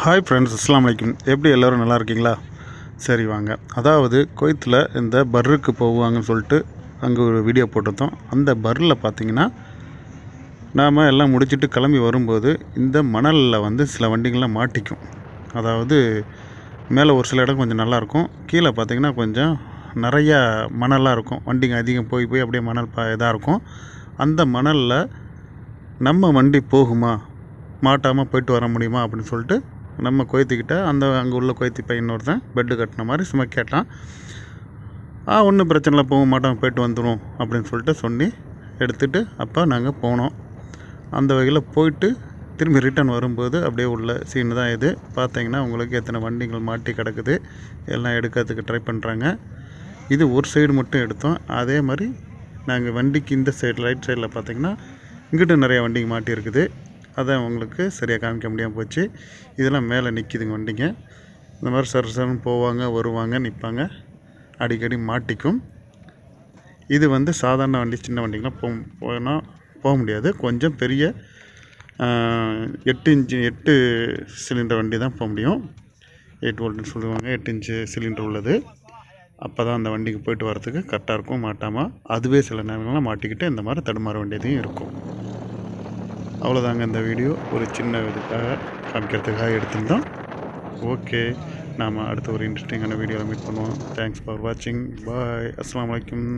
Hi friends அஸ்லாம் வலைக்கும் எப்படி எல்லோரும் நல்லா இருக்கீங்களா? சரி வாங்க. அதாவது கொய்த்தில் இந்த பர்ருக்கு போவாங்கன்னு சொல்லிட்டு அங்கே ஒரு வீடியோ போட்டிருந்தோம். அந்த பர்ரில் பார்த்தீங்கன்னா நாம் எல்லாம் முடிச்சுட்டு கிளம்பி வரும்போது இந்த மணலில் வந்து சில வண்டிங்கள்லாம் மாட்டிக்கும். அதாவது மேலே ஒரு சில இடம் கொஞ்சம் நல்லாயிருக்கும் கீழே பார்த்தீங்கன்னா கொஞ்சம் நிறையா மணலாக இருக்கும். வண்டிங்க அதிகம் போய் போய் அப்படியே மணல் ப இதாக இருக்கும். அந்த மணலில் நம்ம வண்டி போகுமா? மாட்டாமல் போயிட்டு வர முடியுமா? அப்படின்னு சொல்லிட்டு நம்ம கொய்த்திக்கிட்ட அந்த அங்கே உள்ள கொய்த்தி பையன் ஒருத்தன் பெட்டு கட்டின மாதிரி சும்மா கேட்டான். ஆ ஒன்றும் பிரச்சனை இல்லை போக மாட்டோம் போயிட்டு வந்துடும் அப்படின்னு சொல்லிட்டு சொல்லி எடுத்துகிட்டு அப்போ நாங்கள் போனோம். அந்த வகையில் போயிட்டு திரும்பி ரிட்டர்ன் வரும்போது அப்படியே உள்ள சீன் தான் இது. பார்த்தீங்கன்னா உங்களுக்கு எத்தனை வண்டிகள் மாட்டி கிடக்குது எல்லாம் எடுக்கிறதுக்கு ட்ரை பண்ணுறாங்க இது ஒரு சைடு மட்டும் எடுத்தோம். அதே மாதிரி நாங்கள் வண்டிக்கு இந்த சைடு ரைட் சைடில் பார்த்திங்கன்னா இங்கிட்டு நிறைய வண்டிங்க மாட்டி இருக்குது. அதை உங்களுக்கு சரியாக காமிக்க முடியாமல் போச்சு. இதெல்லாம் மேலே நிற்கிதுங்க வண்டிங்க. இந்த மாதிரி சர சரன்னு போவாங்க வருவாங்க நிற்பாங்க அடிக்கடி மாட்டிக்கும். இது வந்து சாதாரண வண்டி சின்ன வண்டிங்களாம் போ போனால் போக முடியாது. கொஞ்சம் பெரிய எட்டு இன்ச்சு எட்டு சிலிண்டர் வண்டி தான் போக முடியும். எயிட் வோல்ட்னு சொல்லுவாங்க. எட்டு இன்ச்சு சிலிண்டர் உள்ளது. அப்போ தான் அந்த வண்டிக்கு போயிட்டு வரத்துக்கு கரெக்டாக இருக்கும் மாட்டாமல் அதுவே சில நேரங்கள்லாம் மாட்டிக்கிட்டு இந்த மாதிரி தடுமாற வேண்டியதையும் இருக்கும். அவ்வளோதாங்க இந்த வீடியோ. ஒரு சின்ன இதுக்காக காமிக்கிறதுக்காக எடுத்திருந்தோம். ஓகே நாம் அடுத்த ஒரு இன்ட்ரெஸ்டிங்கான வீடியோவில் மீட் பண்ணுவோம். தேங்க்ஸ் ஃபார் வாட்சிங் பாய் அஸ்ஸலாமு அலைக்கும்